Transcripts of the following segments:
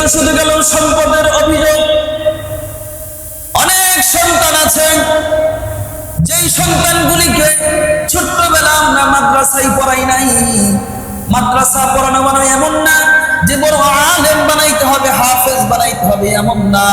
তো শুধু গেল সম্পদের অভিযোগ। অনেক সন্তান আছে, যেই সন্তানগুলিকে ছোট্টবেলা আমরা মাদ্রাসায় পড়াই নাই। মাদ্রাসা পড়ানো মানে এমন না যে বড় আলেম বানাইতে হবে, হাফেজ বানাইতে হবে, এমন না।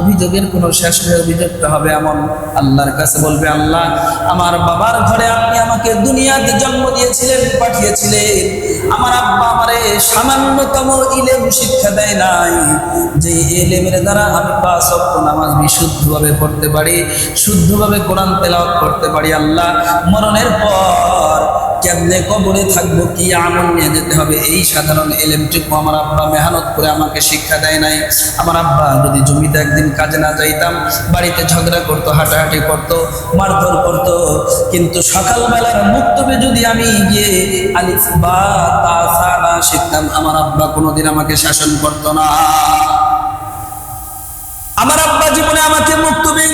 অভিযোগের কোনো শেষ নেই অভিযোগটা হবে এমন। আল্লাহর কাছে বলবে, আল্লাহ, আমার বাবার ঘরে আপনি আমাকে দুনিয়াতে জন্ম দিয়েছিলেন, পাঠিয়েছিলেন। আমার আব্বা আমারে সামান্যতম ইলেম শিক্ষা দেয় নাই। যে এলেমের দ্বারা আমি পাঁচ অক্ট নামাজ বিশুদ্ধভাবে পড়তে পারি, শুদ্ধভাবে কোরআন তেলাওয়াত করতে পারি, আল্লাহ, মরণের পর কেমনে কবরে থাকব, কি আমল নিয়ে যেতে হবে, এই সাধারণ এলেমটুকু আমার আব্বা মেহনত করে আমাকে শিক্ষা দেয় নাই। আমার আব্বা যদি জমিতে একদিন কাজে না যাইতাম, বাড়িতে ঝগড়া করতো, হাঁটাহাঁটি করতো, মারধর করতো, কিন্তু সকালবেলার মুক্তবে যদি আমি গিয়ে আলিফ বা তা সা না শিখতাম, আমার আব্বা কোনোদিন আমাকে শাসন করতো না। আমার আব্বা জীবনে আমাকে মুক্তবে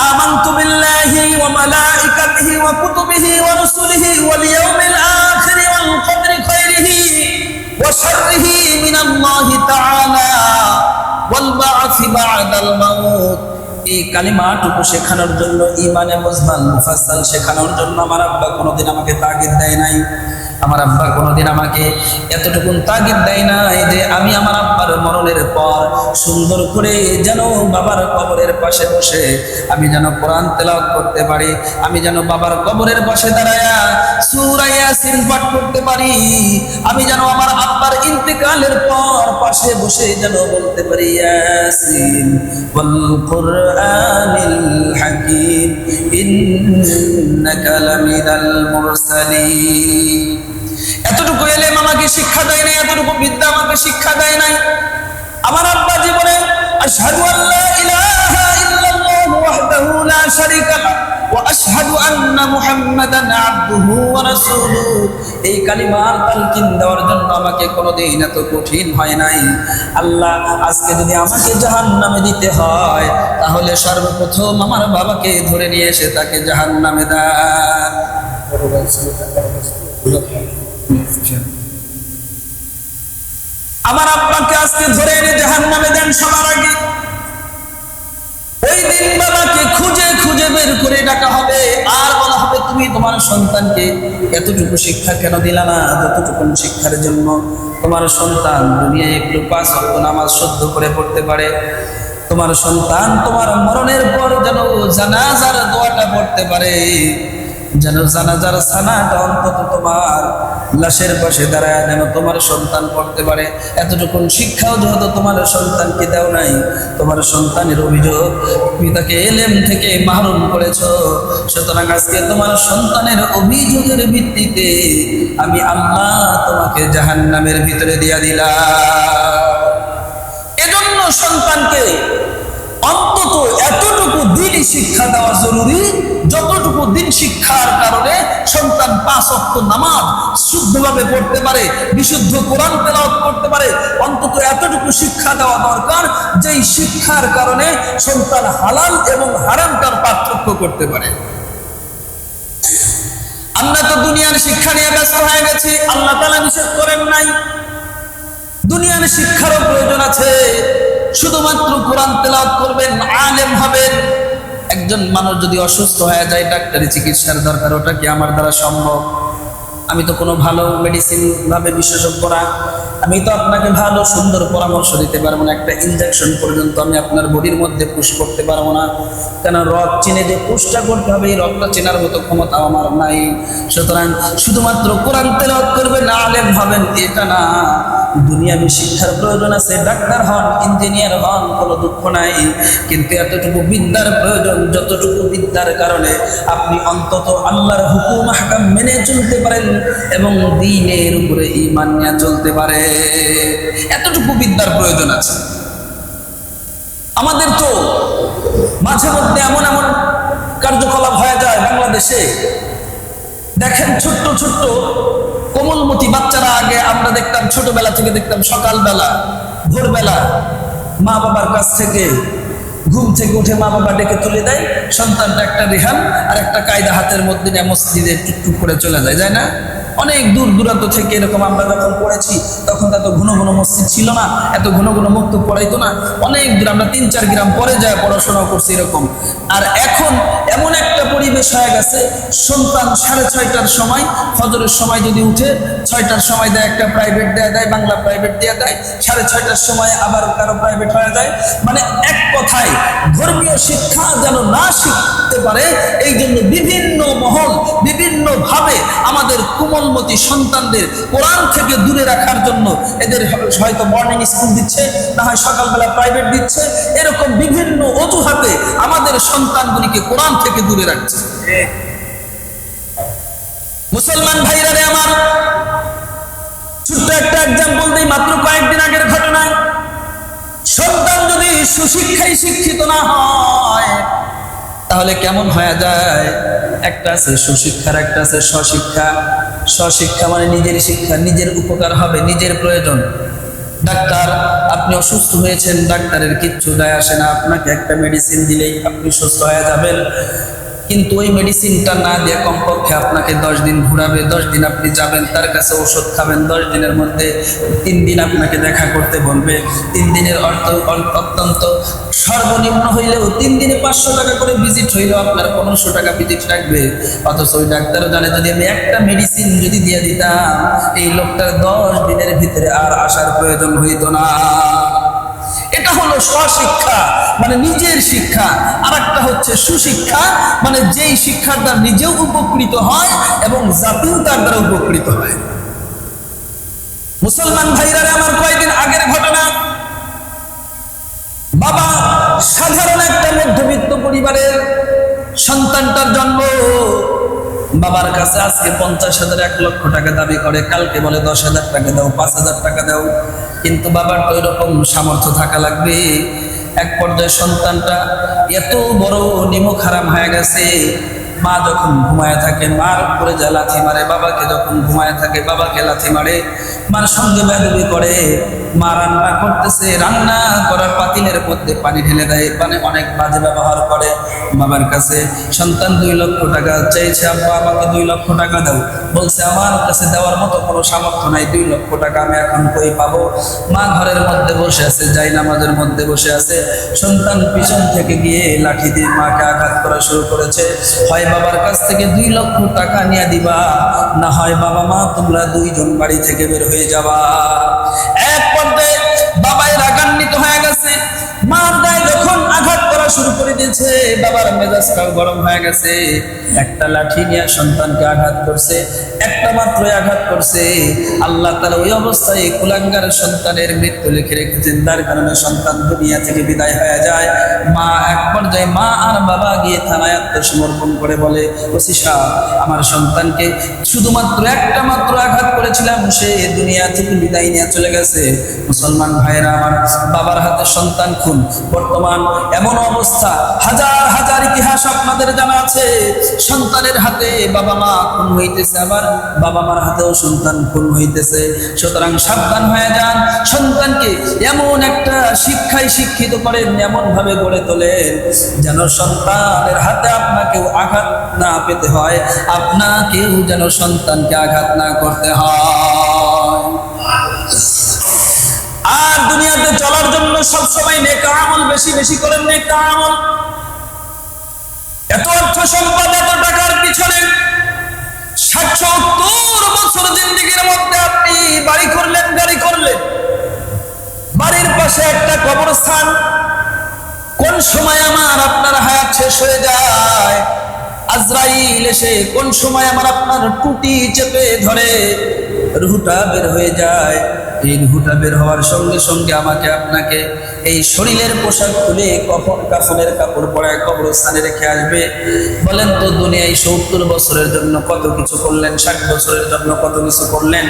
آمنت بالله وملائكته وكتبه ورسله واليوم الآخر والقدر خيره وشره من الله تعالى والبعث بعد الموت এই কালিমাটুকু শেখানোর জন্য ইমানে মুজমাল মুফাসাল শেখানোর জন্য আমার আব্বা কোনোদিন আমাকে তাগিদ দেয় নাই আমার আব্বা কোনোদিন আমাকে এতটুকুন তাগিদ দেয় নাই যে আমি আমার আব্বার মরণের পর সুন্দর করে যেন বাবার কবরের পাশে বসে, আমি যেন কোরআন তেলাওয়াত করতে পারি, আমি যেন বাবার কবরের পাশে দাঁড়ায়া সূরা ইয়াসিন পাঠ করতে পারি, আমি যেন আমার আব্বার ইন্তেকালের পর পাশে বসে যেন বলতে পারি, ইয়াসিন ওয়াল হাকীম, ইন্নাকা লামিনাল মুরসালিন। এতটুকু এলেম আমাকে শিক্ষা দেয় নাই, এতটুকু বিদ্যা আমাকে শিক্ষা দেয় নাই। আমার আব্বা জীবনে আশহাদু আল্লা এই জন্য আমাকে কোনোদিন এত কঠিন হয় নাই। আল্লাহ, আজকে যদি আমাকে জাহান্নামে দিতে হয়, তাহলে সর্বপ্রথম আমার বাবাকে ধরে নিয়ে এসে তাকে জাহান্নামে দেয় আমার আব্বাকে আজকে ধরে এনে জাহান নামে দেন সবার আগে। ওই দিন বাবাকে খুঁজে খুঁজে বের করে ডাকা হবে। আর বলা হবে, তুমি তোমার সন্তানকে এতটুকু শিক্ষা কেন দিলা না? যতটুকু শিক্ষার জন্য তোমার সন্তান দুনিয়ায় একটু পাঁচ অক্ট নামাজ শুদ্ধ করে পড়তে পারে। তোমার সন্তান তোমার মরণের পর যেন জানাজার দোয়াটা পড়তে পারে। যেন জানাজার সানাটা অন্তত তোমার লাশের পাশে দাঁড়ায়, যেন তোমার সন্তান পড়তে পারে। এতটুকুন শিক্ষাও যেহেতু তোমার সন্তানকে দেও নাই, তোমার সন্তানের অভিযোগ তুমি তাকে এলেম থেকে মাহরুম করেছ। সুতরাং আজকে তোমার সন্তানের অভিযোগের ভিত্তিতে আমি আল্লাহ তোমাকে জাহান্নামের ভিতরে দিয়া দিলাম। এজন্য সন্তানকে অন্তত এতটুকু দিনই শিক্ষা দেওয়া জরুরি যতটুকু দিন শিক্ষার কারণে সন্তান পাঁচ অক্ট নামাজ শুদ্ধভাবে পড়তে পারে, বিশুদ্ধ কোরআন তেলাওয়াত করতে পারে, অন্তত এতটুকু শিক্ষা দেওয়া দরকার যেই শিক্ষার কারণে সন্তান হালাল এবং হারামটার পার্থক্য করতে পারে। আমরা তো দুনিয়ার শিক্ষা নিয়ে ব্যস্ত হয়ে গেছি, আল্লাহ তালা নিষেধ করেন নাই। দুনিয়ার শিক্ষারও প্রয়োজন আছে, শুধুমাত্র কোরআন তেলাওয়াত করবেন, আলেম হবেন। একজন মানুষ যদি অসুস্থ হয়ে যায়, ডাক্তারি চিকিৎসার দরকার, ওটা কি আমার দ্বারা সম্ভব? আমি তো কোনো ভালো মেডিসিন ভাবে বিশেষজ্ঞ না। আমি তো আপনাকে ভালো, সুন্দর পরামর্শ দিতে পারব না। একটা ইনজেকশন পর্যন্ত আমি আপনার বডির মধ্যে পুশ করতে পারব না। কেন রক চিনে যে পুশটা করতে হবে, এই রকটা চেনার মতো ক্ষমতা আমার নাই। সুতরাং শুধুমাত্র কোরআন করবে, না আলেম ভাবেন এটা না। দুনিয়াবি শিক্ষার প্রয়োজন আছে, ডাক্তার হন ইঞ্জিনিয়ার হন, কোনো দুঃখ নাই। কিন্তু এতটুকু বিদ্যার প্রয়োজন, যতটুকু বিদ্যার কারণে আপনি অন্তত আল্লাহর হুকুম হাকাম মেনে চলতে পারেন এবং দিনের উপরে ইমান নিয়ে চলতে পারে। এতটুকু বিদ্যার প্রয়োজন আছে। আমাদের তো মাঝে মধ্যে এমন এমন কার্যকলাপ হয়ে যায় বাংলাদেশে। দেখেন ছোট্ট ছোট্ট কোমলমতি বাচ্চারা আগে আমরা দেখতাম ছোটবেলা থেকে দেখতাম সকালবেলা, ভোরবেলা মা বাবার কাছ থেকে ঘুম থেকে উঠে মা বাবা ডেকে তুলে দেয়, সন্তানটা একটা রেহান আর একটা কায়দা হাতের মধ্যে মসজিদে টুকটুক করে চলে যায় যায় না? অনেক দূর দূরান্ত থেকে এরকম আমরা যখন পড়েছি, তখন এত ঘন ঘন মসজিদ ছিল না, এত ঘন ঘন মুক্ত পড়াইতো না। অনেক দূর আমরা তিন চার গ্রাম পরে যায় পড়াশোনা করছি এরকম। আর এখন এমন একটা পরিবেশ হয়ে গেছে, সন্তান সাড়ে ছয়টার সময়, ফজরের সময় যদি উঠে, ছয়টার সময় দেয় একটা প্রাইভেট দেয়া দেয়, বাংলা প্রাইভেট দেয়া দেয়, সাড়ে ছয়টার সময় আবার কারও প্রাইভেট হয়ে যায়। মানে এক কথায় ধর্মীয় শিক্ষা যেন না শিখতে পারে এই জন্য বিভিন্ন মহল ভাবে আমাদের কোমলমতি সন্তানদের কোরআন থেকে দূরে রাখার জন্য। এদের হয়তো মর্নিং স্কুল দিচ্ছে, না হয় সকালবেলা প্রাইভেট দিচ্ছে। এরকম বিভিন্ন অজুহাতে আমাদের সন্তানগুলিকে কোরআন থেকে দূরে রাখছে। মুসলমান ভাইরা রে আমার, ছোট্ট একটা এক্সাম্পল দিই, মাত্র কয়েকদিন আগের ঘটনায়। সন্তান যদি সুশিক্ষায় শিক্ষিত না হয় তাহলে কেমন হয়ে যায়? একটা আছে সুশিক্ষার, একটা আছে স্বশিক্ষা। স্বশিক্ষা মানে নিজের শিক্ষা, নিজের উপকার হবে, নিজের প্রয়োজন। ডাক্তার, আপনি অসুস্থ হয়েছেন, ডাক্তারের কিচ্ছু দেয় আসে না। আপনাকে একটা মেডিসিন দিলেই আপনি সুস্থ হয়ে যাবেন। কিন্তু ওই মেডিসিনটা না দিয়ে কমপক্ষে আপনাকে দশ দিন ঘুরাবে, দশ দিন আপনি যাবেন, তার কাছে ওষুধ খাবেন, দশ দিনের মধ্যে তিন দিন আপনাকে দেখা করতে বলবে। তিন দিনের অর্থ অত্যন্ত সর্বনিম্ন হইলেও তিন দিনে পাঁচশো টাকা করে ভিজিট হইলেও আপনার পনেরোশো টাকা ভিজিট লাগবে। অথচ ওই ডাক্তারও জানে যদি আমি একটা মেডিসিন যদি দিয়ে দিতাম, এই লোকটার দশ দিনের ভিতরে আর আসার প্রয়োজন হইতো না। এটা হলো স্বশিক্ষা মানে নিজের শিক্ষা। আর একটা হচ্ছে সুশিক্ষা মানে যেই শিক্ষার দ্বারা নিজেও উপকৃত হয় এবং জাতিও তার দ্বারা উপকৃত হয়। মুসলমান ভাইরা আমার কয়েকদিন আগের ঘটনা? বাবা সাধারণ একটা মধ্যবিত্ত পরিবারের সন্তানটার জন্ম। বাবার কাছে আজকে পঞ্চাশ হাজার, এক লক্ষ টাকা দাবি করে, কালকে বলে দশ হাজার টাকা দাও, পাঁচ হাজার টাকা দাও। কিন্তু বাবার তো এরকম সামর্থ্য থাকা লাগবে। এক পর্যায়ে সন্তানটা এত বড় নিমখ হারাম হয়ে গেছে। মা যখন ঘুমায় থাকে, মার উপরে যা লাথি মারে, বাবাকে যখন ঘুমায় থাকে, বাবাকে লাথি মারে, মার সঙ্গে বেদবি করে, মা রান্না করতেছে, রান্না করার পাতিলের মধ্যে পানি ঢেলে দেয় মানে অনেক বাজে ব্যবহার করে। বাবার কাছে, সন্তান দুই লক্ষ টাকা চাইছে, আব্বা আমাকে দুই লক্ষ টাকা দাও। বলছে, আমার কাছে দেওয়ার মতো কোনো সামর্থ্য নাই, দুই লক্ষ টাকা আমি এখন কই পাবো? মা ঘরের মধ্যে বসে আছে, যাই নামাজের মধ্যে বসে আছে। সন্তান পিছন থেকে গিয়ে লাঠি দিয়ে মাকে আঘাত করা শুরু করেছে। হয় বাবার কাছ থেকে দুই লক্ষ টাকা নিয়ে দিবা। না হয় বাবা মা, তোমরা দুইজন বাড়ি থেকে বের হয়ে যাবা। এক পর্যায়ে বাবাই রাগান্বিত হয়ে গেছে। মার শুরু করে দিয়েছে, বাবার মেজাজটাও গরম হয়ে গেছে। একটা লাঠি নিয়ে সন্তানকে আঘাত করছে, একটা মাত্রই আঘাত করছে। আল্লাহ তালা ওই অবস্থায় কুলাঙ্গার সন্তানের মৃত্যু লিখে রেখেছেন। তার কারণে সন্তান দুনিয়া থেকে বিদায় হয়ে যায়। মা এক পর্যায়ে মা আর বাবা গিয়ে থানায় আত্মসমর্পণ করে বলে, ওসি সাহেব, আমার সন্তানকে শুধুমাত্র একটা মাত্র আঘাত করেছিলাম, সে দুনিয়া থেকে বিদায় নিয়ে চলে গেছে। মুসলমান ভাইয়েরা আমার বাবার হাতে সন্তান খুন। বর্তমান এমন অবস্থা। হাজার হাজার ইতিহাস আপনাদের জানা আছে। সন্তানের হাতে বাবা মা খুন হইতেছে আবার বাবা মার হাতেও সন্তান খুন হইতেছে। সুতরাং সাবধান হয়ে যান। সন্তানকে এমন একটা শিক্ষায় শিক্ষিত করেন এমন ভাবে গড়ে তোলেন যেন সন্তানের হাতে আপনাকেও আঘাত না পেতে হয়। আপনাকেও যেন সন্তানকে আঘাত না করতে হয়। আর দুনিয়াতে চলার জন্য সবসময় নেকা আমল বেশি বেশি করেন, নেকা আমল। এত অর্থ সম্পদ, এত টাকার পিছনে বছর জিন্দিগির মধ্যে আপনি বাড়ি করলেন, গাড়ি করলেন। বাড়ির পাশে একটা কবরস্থান। কোন সময় আমার আপনার হায়াত শেষ হয়ে যায়? আজরাইল এসে কোন সময় আমার আপনার টুটি চেপে ধরে? রুহুটা বের হয়ে যায়। এই রুহুটা বের হওয়ার সঙ্গে সঙ্গে আমাকে আপনাকে এই শরীরের পোশাক খুলে কখন কাফনের কাপড় পরায় কবরস্থানে রেখে আসবে। বলেন তো দুনিয়ায় সত্তর বছরের জন্য কত কিছু করলেন, ষাট বছরের জন্য কত কিছু করলেন?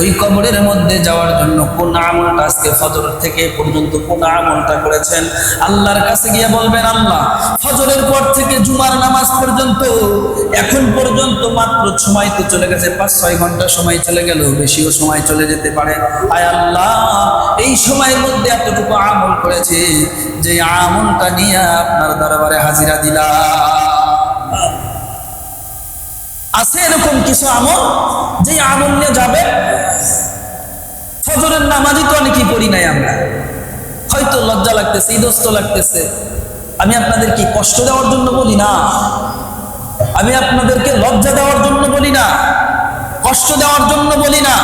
ওই কবরের মধ্যে যাওয়ার জন্য কোন আমলটা আজকে ফজর থেকে পর্যন্ত কোন আমলটা করেছেন? আল্লাহর কাছে গিয়ে বলবেন, আল্লাহ, ফজরের পর থেকে জুমার নামাজ পর্যন্ত, এখন পর্যন্ত মাত্র সময় তো চলে গেছে পাঁচ ছয় ঘণ্টা সময় চলে গেল। চাইতেও বেশিও সময় চলে যেতে পারে। আয় আল্লাহ, এই সময়ের মধ্যে এতটুকু আমল করেছে যে আমলটা নিয়ে আপনার দরবারে হাজিরা দিলাম। আছে এরকম কিছু আমল? যে আমল নিয়ে যাবে? ফজরের নামাজই তো অনেকেই পড়ি নাই আমরা। হয়তো লজ্জা লাগতেছে ইদস্ত লাগতেছে। আমি আপনাদের কি কষ্ট দেওয়ার জন্য বলি না। আমি আপনাদেরকে লজ্জা দেওয়ার জন্য বলি না। কষ্ট দেওয়ার জন্য বলি না,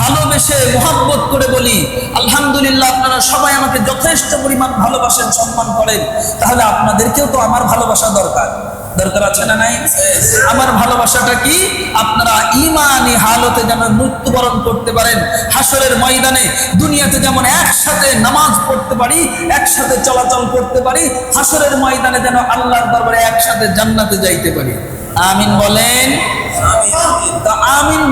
ভালোবেসে মোহাব্বত করে বলি, আলহামদুলিল্লাহ আপনারা সবাই আমাকে যথেষ্ট পরিমাণ ভালোবাসেন, সম্মান করেন, তাহলে আপনাদেরকেও তো আমার ভালোবাসা দরকার। দরকার আছে না নাই? আমার ভালোবাসাটা কি? আপনারা ইমানি হালতে যেন মৃত্যুবরণ করতে পারেন, হাসরের ময়দানে দুনিয়াতে যেমন একসাথে নামাজ পড়তে পারি, একসাথে চলাচল করতে পারি, হাসরের ময়দানে যেন আল্লাহর দরবারে একসাথে জান্নাতে যাইতে পারি। আমিন বলেন। তা আমিন